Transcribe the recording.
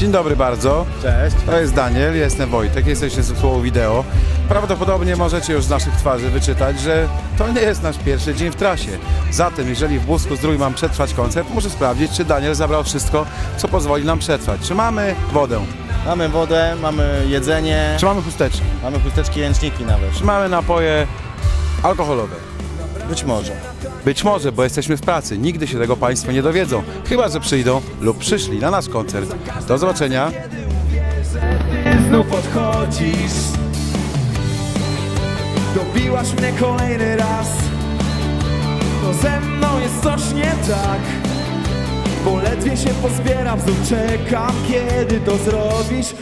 Dzień dobry bardzo. Cześć. To jest Daniel, ja jestem Wojtek, jesteście z zespołu wideo. Prawdopodobnie możecie już z naszych twarzy wyczytać, że to nie jest nasz pierwszy dzień w trasie. Zatem, jeżeli w Busku Zdrój mam przetrwać koncert, muszę sprawdzić, czy Daniel zabrał wszystko, co pozwoli nam przetrwać. Czy mamy wodę, Mamy wodę, mamy jedzenie, czy mamy chusteczki, mamy chusteczki, ręczniki nawet. czy mamy napoje alkoholowe. Być może. Być może, bo jesteśmy w pracy. Nigdy się tego Państwo nie dowiedzą. Chyba, że przyjdą lub przyszli na nasz koncert. Do zobaczenia. Dobiłaś mnie kolejny raz To ze mną jest coś nie tak Bo ledwie się pozbieram, znów czekam Kiedy to zrobisz